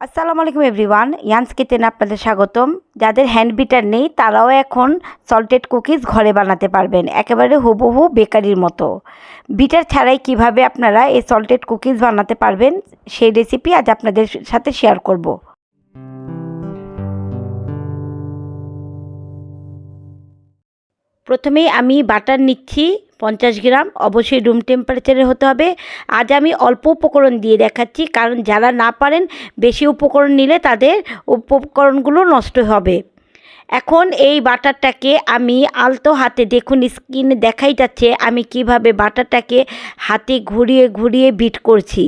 আসসালামু আলাইকুম এভরিওয়ান, ইয়ান্স কিচেনে আপনাদের স্বাগতম। যাদের হ্যান্ড বিটার নেই, তারাও এখন সল্টেড কুকিজ ঘরে বানাতে পারবেন, একেবারে হুবহু বেকারির মতো। বিটার ছাড়াই কীভাবে আপনারা এই সল্টেড কুকিজ বানাতে পারবেন, সেই রেসিপি আজ আপনাদের সাথে শেয়ার করব। প্রথমেই আমি বাটার নিচ্ছি পঞ্চাশ গ্রাম, অবশ্যই রুম টেম্পারেচারে হতে হবে। আজ আমি অল্প উপকরণ দিয়ে দেখাচ্ছি, কারণ যারা না পারেন, বেশি উপকরণ নিলে তাদের উপকরণগুলো নষ্ট হবে। এখন এই বাটারটাকে আমি আলতো হাতে দেখুন স্কিনে দেখাই যাচ্ছে, আমি কীভাবে বাটারটাকে হাতে ঘুরিয়ে ঘুরিয়ে বিট করছি।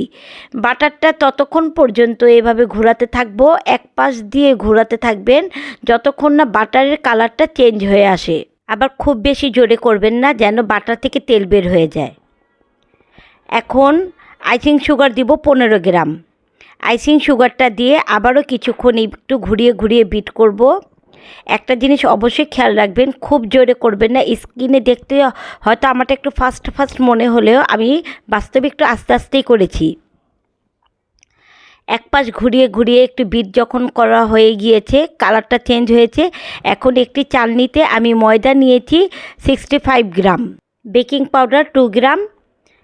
বাটারটা ততক্ষণ পর্যন্ত এভাবে ঘোরাতে থাকব, এক পাশ দিয়ে ঘোরাতে থাকবেন, যতক্ষণ না বাটারের কালারটা চেঞ্জ হয়ে আসে। আবার খুব বেশি জোরে করবেন না যেন বাটার থেকে তেল বের হয়ে যায়। এখন আইসিং সুগার দিব পনেরো গ্রাম। আইসিং সুগারটা দিয়ে আবারও কিছুক্ষণ একটু ঘুরিয়ে ঘুরিয়ে বিট করব। একটা জিনিস অবশ্যই খেয়াল রাখবেন, খুব জোরে করবেন না। স্কিনে দেখতে হয়তো আমারটা একটু ফাস্ট ফাস্ট মনে হলেও আমি বাস্তবে একটু আস্তে আস্তেই করেছি। এক পাশ ঘুরিয়ে ঘুরিয়ে একটু বিট যখন করা হয়ে গিয়েছে, কালারটা চেঞ্জ হয়েছে, এখন একটি চালনিতে আমি ময়দা নিয়েছি sixty five gram baking powder two gram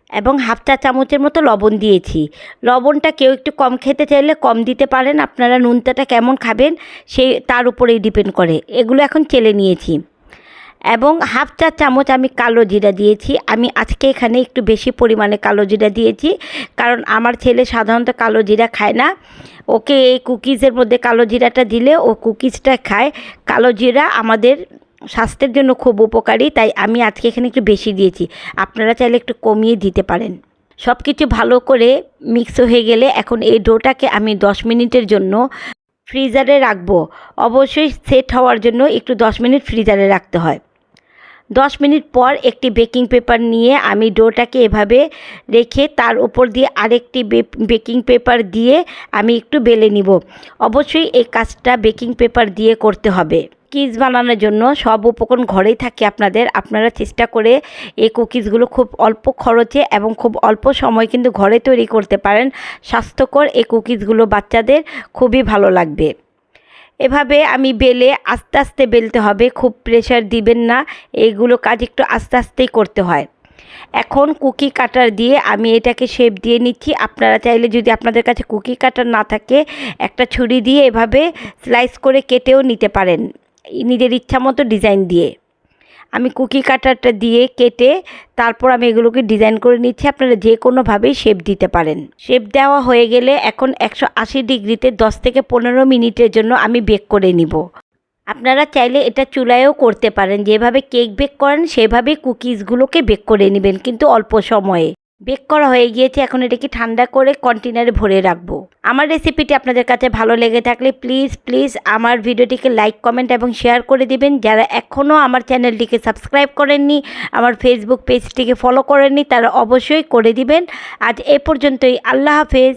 এবং হাফ চা চামচের মতো লবণ দিয়েছি। লবণটা কেউ একটু কম খেতে চাইলে কম দিতে পারেন, আপনারা নুনতাটা কেমন খাবেন সেই, তার উপরেই ডিপেন্ড করে। এগুলো এখন চেলে নিয়েছি। এবং হাফ চা চামচ আমি কালো জিরা দিয়েছি। আমি আজকে এখানে একটু বেশি পরিমাণে কালো জিরা দিয়েছি। কারণ আমার ছেলে সাধারণত কালো জিরা খায় না। ওকে এই কুকিজের মধ্যে কালো জিরাটা দিলে ও কুকিজটা খায়। কালো জিরা আমাদের স্বাস্থ্যের জন্য খুব উপকারী, তাই আমি আজকে এখানে একটু বেশি দিয়েছি। আপনারা চাইলে একটু কমিয়ে দিতে পারেন। সব কিছু ভালো করে মিক্স হয়ে গেলে এখন এই ডোটাকে আমি দশ মিনিটের জন্য ফ্রিজারে রাখব। অবশ্যই সেট হওয়ার জন্য একটু দশ মিনিট ফ্রিজারে রাখতে হয়। দশ মিনিট পর একটি বেকিং পেপার নিয়ে আমি ডোটাকে এভাবে রেখে তার উপর দিয়ে আরেকটি বেকিং পেপার দিয়ে আমি একটু বেলে নিব। অবশ্যই এই কাজটা বেকিং পেপার দিয়ে করতে হবে। কুকিজ বানানোর জন্য সব উপকরণ ঘরেই থাকে আপনাদের। আপনারা চেষ্টা করে এই কুকিজগুলো খুব অল্প খরচে এবং খুব অল্প সময় কিন্তু ঘরে তৈরি করতে পারেন। স্বাস্থ্যকর এই কুকিজগুলো বাচ্চাদের খুবই ভালো লাগবে। এভাবে আমি বেলে আস্তে আস্তে বেলতে হবে, খুব প্রেশার দিবেন না, এগুলো কাজ একটু আস্তে আস্তেই করতে হয়। এখন কুকি কাটার দিয়ে আমি এটাকে শেপ দিয়ে নিচ্ছি, আপনারা চাইলে যদি আপনাদের কাছে কুকি কাটার না থাকে, একটা ছুরি দিয়ে এভাবে স্লাইস করে কেটেও নিতে পারেন। নিজের ইচ্ছা মতো ডিজাইন দিয়ে। আমি কুকি কাটারটা দিয়ে কেটে তারপর আমি এগুলোকে ডিজাইন করে নিচ্ছি। আপনারা যে কোনোভাবেই শেপ দিতে পারেন। শেপ দেওয়া হয়ে গেলে এখন একশো আশি ডিগ্রিতে দশ থেকে পনেরো মিনিটের জন্য আমি বেক করে নিব। আপনারা চাইলে এটা চুলায়ও করতে পারেন। যেভাবে কেক বেক করেন সেভাবে কুকিজগুলোকে বেক করে নেবেন, কিন্তু অল্প সময়ে। বেক করা হয়ে গিয়েছে, এখন এটাকে ঠান্ডা করে কন্টেনারে ভরে রাখব। আমার রেসিপিটি আপনাদের কাছে ভালো লেগে থাকলে প্লিজ প্লিজ আমার ভিডিওটিকে লাইক কমেন্ট এবং শেয়ার করে দিবেন। যারা এখনও আমার চ্যানেলটিকে সাবস্ক্রাইব করেননি, আমার ফেসবুক পেজটিকে ফলো করেননি, তারা অবশ্যই করে দিবেন। আজ এ পর্যন্তই, আল্লাহ হাফেজ।